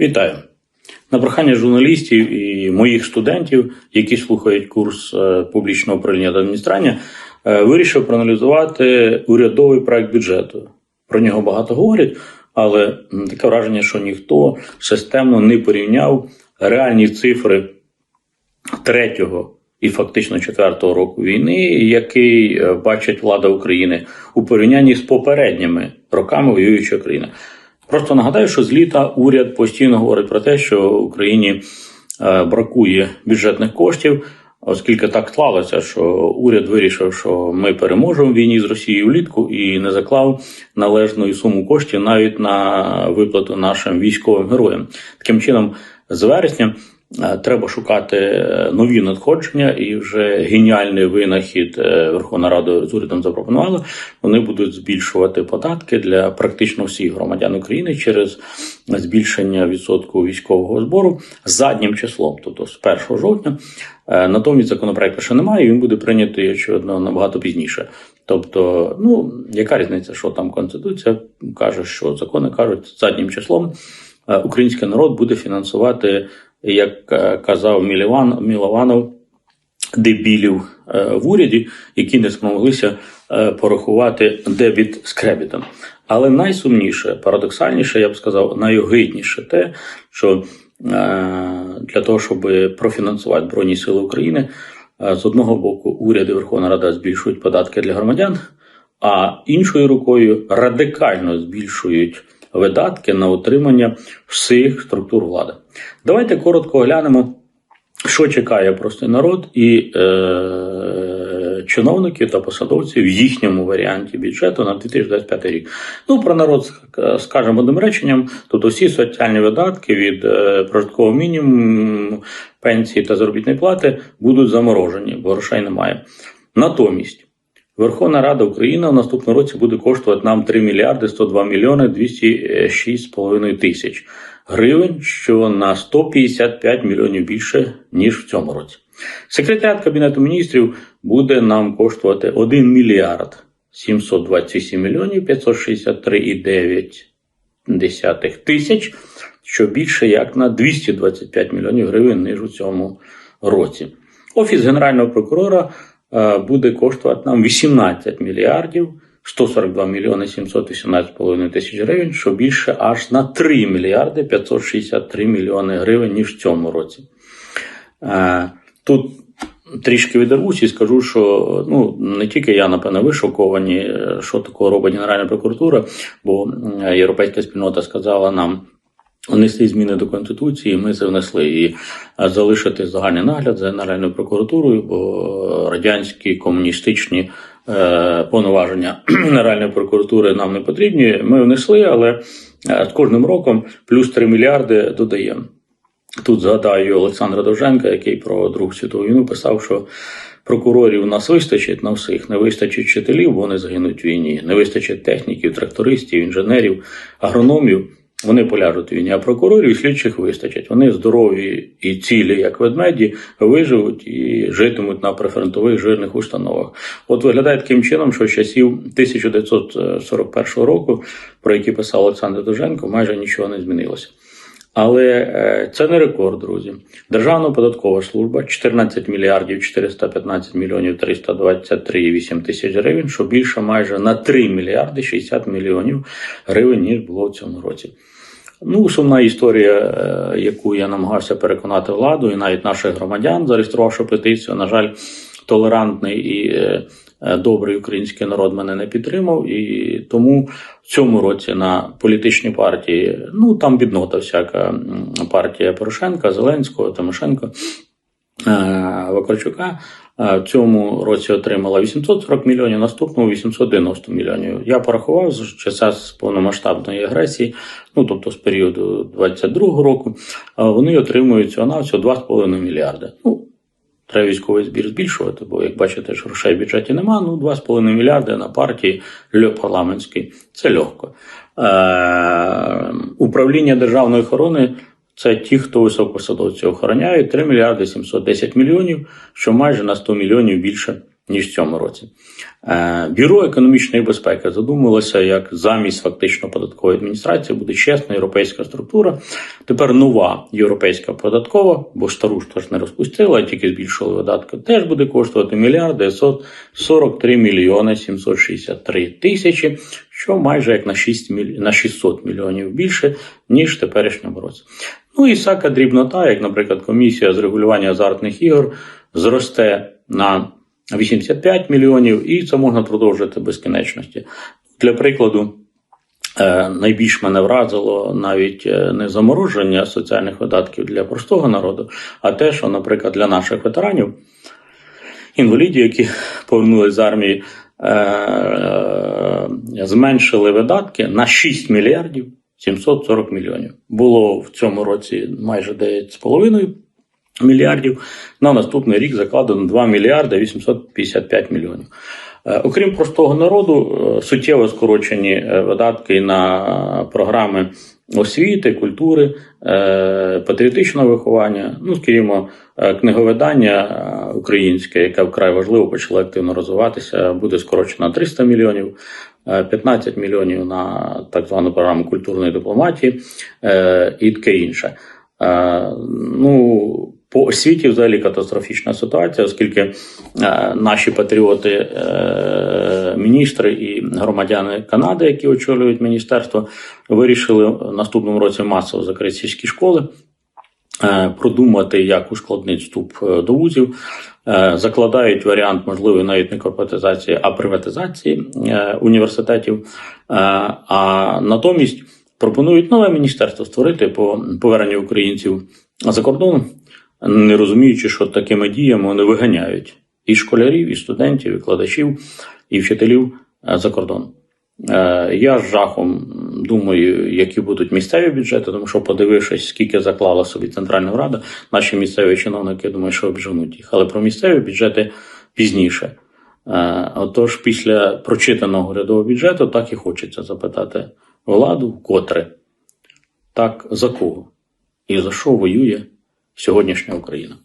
Вітаю! На прохання журналістів і моїх студентів, які слухають курс е, публічного управління та адміністрування, е, вирішив проаналізувати урядовий проект бюджету. Про нього багато говорять, але таке враження, що ніхто системно не порівняв реальні цифри третього і фактично четвертого року війни, який е, бачить влада України у порівнянні з попередніми роками воюючої країни. Просто нагадаю, що з літа уряд постійно говорить про те, що Україні е, бракує бюджетних коштів, оскільки так склалося, що уряд вирішив, що ми переможемо в війні з Росією влітку і не заклав належної суму коштів навіть на виплату нашим військовим героям. Таким чином, з вересня. Е, Треба шукати е, нові надходження, і вже геніальний винахід е, Верховна Рада з урядом запропонувала. Вони будуть збільшувати податки для практично всіх громадян України через збільшення відсотку військового збору заднім числом, тобто з 1 жовтня. Натомість законопроекту ще немає, і він буде прийнятий, очевидно, набагато пізніше. Тобто, ну яка різниця, що там конституція каже, що закони кажуть заднім числом. Український народ буде фінансувати, як е, казав Міліван, Мілованов, дебілів е, в уряді, які не спромоглися е, порахувати дебіт з кребітом. Але найсумніше, парадоксальніше, я б сказав, найогидніше те, що для того, щоб профінансувати Збройні Сили України, з одного боку уряд і Верховна Рада збільшують податки для громадян, а іншою рукою радикально збільшують видатки на утримання всіх структур влади. Давайте коротко оглянемо, що чекає простий народ і е, чиновників та посадовців в їхньому варіанті бюджету на 2025 рік. Ну, про народ ск- скажемо одним реченням, тобто всі соціальні видатки від е, прожиткового мінімуму, пенсії та заробітної плати будуть заморожені, бо грошей немає. Натомість. Верховна Рада України в наступному році буде коштувати нам 3 мільярди 102 мільйони 206,5 тисяч гривень, що на 155 мільйонів більше, ніж в цьому році. Секретаріат Кабінету міністрів буде нам коштувати 1 мільярд 727 мільйонів 563,9 тисяч, що більше як на 225 мільйонів гривень, ніж у цьому році. Офіс Генерального прокурора е, буде коштувати нам 18 мільярдів 142 мільйони 718,5 тисяч гривень, що більше аж на 3 мільярди 563 мільйони гривень, ніж в цьому році. Е, Тут трішки відервусь і скажу, що ну не тільки я, напевно, ви шоковані, е, що такого робить Генеральна прокуратура, бо е, європейська спільнота сказала нам. Внести зміни до конституції, ми це внесли і залишити загальний нагляд за Генеральною прокуратурою, бо радянські комуністичні е, повноваження Генеральної прокуратури нам не потрібні. Ми внесли, але е, з кожним роком плюс 3 мільярди додаємо. Тут згадаю Олександра Довженка, який про Другу світову війну писав, що прокурорів нас вистачить на всіх, не вистачить вчителів, вони загинуть в війні, не вистачить техніків, трактористів, інженерів, агрономів. Вони поляжуть війні, а прокурорів і слідчих вистачить. Вони здорові і цілі, як ведмеді, виживуть і житимуть на прифронтових жирних установах. От виглядає таким чином, що з часів 1941 року, про які писав Олександр Довженко, майже нічого не змінилося. Але е, це не рекорд, друзі. Державна податкова служба 14 мільярдів 415 мільйонів 323,8 тисяч гривень, що більше майже на 3 мільярди 60 мільйонів гривень, ніж було в цьому році. Ну, сумна історія, е, яку я намагався переконати владу і навіть наших громадян, зареєструвавши петицію, на жаль, толерантний і е, добрий український народ мене не підтримав. І тому в цьому році на політичні партії, ну там біднота всяка партія Порошенка, Зеленського, Тимошенко. е, Вакарчука е, в цьому році отримала 840 мільйонів, наступному 890 мільйонів. Я порахував з часа з повномасштабної агресії, ну тобто з періоду 22-го року, е, вони отримують цього на всього 2,5 мільярди. Ну, Треба військовий збір збільшувати, бо як бачите, ж грошей в бюджеті нема. Ну 2,5 мільярди на партії льо парламентський. це легко. Е, управління державної охорони це ті, хто високосадовці охороняють 3 мільярди 710 мільйонів, що майже на 100 мільйонів більше ніж в цьому році. Е, Бюро економічної безпеки задумалося, як замість фактично податкової адміністрації буде чесна європейська структура. Тепер нова європейська податкова, бо стару ж теж не розпустила, тільки збільшили видатки, теж буде коштувати мільярд 943 мільйони 763 тисячі, що майже як на 6 міль... на 600 мільйонів більше, ніж в теперішньому році. Ну і всяка дрібнота, як, наприклад, комісія з регулювання азартних ігор, зросте на 85 мільйонів, і це можна продовжити безкінечності. Для прикладу, е, найбільш мене вразило навіть е, не замороження соціальних видатків для простого народу, а те, що, наприклад, для наших ветеранів, інвалідів, які повернулись з армії, е, зменшили видатки на 6 мільярдів 740 мільйонів. Було в цьому році майже 9,5 мільярдів. На наступний рік закладено 2 мільярди 855 мільйонів. Е, Окрім простого народу, е, суттєво скорочені е, видатки на програми освіти, культури, патріотичного виховання, ну, скажімо, книговидання українське, яке вкрай важливо почало активно розвиватися, буде скорочено 300 мільйонів. е, 15 мільйонів на так звану програму культурної дипломатії і таке інше. Ну, по освіті взагалі катастрофічна ситуація, оскільки е, наші патріоти, е, міністри і громадяни Канади, які очолюють міністерство, вирішили в наступному році масово закрити сільські школи. е, Продумати, як ускладнити вступ до вузів, закладають варіант можливої навіть не корпоратизації, а приватизації університетів. А натомість пропонують нове міністерство створити по поверненню українців за кордон, не розуміючи, що такими діями вони виганяють і школярів, і студентів, і викладачів, і вчителів е, за кордон. Е, Я з жахом думаю, які будуть місцеві бюджети, тому що, подивившись, скільки заклала собі Центральна Рада, наші місцеві чиновники думаю, що обженуть їх. Але про місцеві бюджети пізніше. Е, Отож, після прочитаного урядового бюджету, так і хочеться запитати владу, котре, так за кого і за що воює сьогоднішня Україна.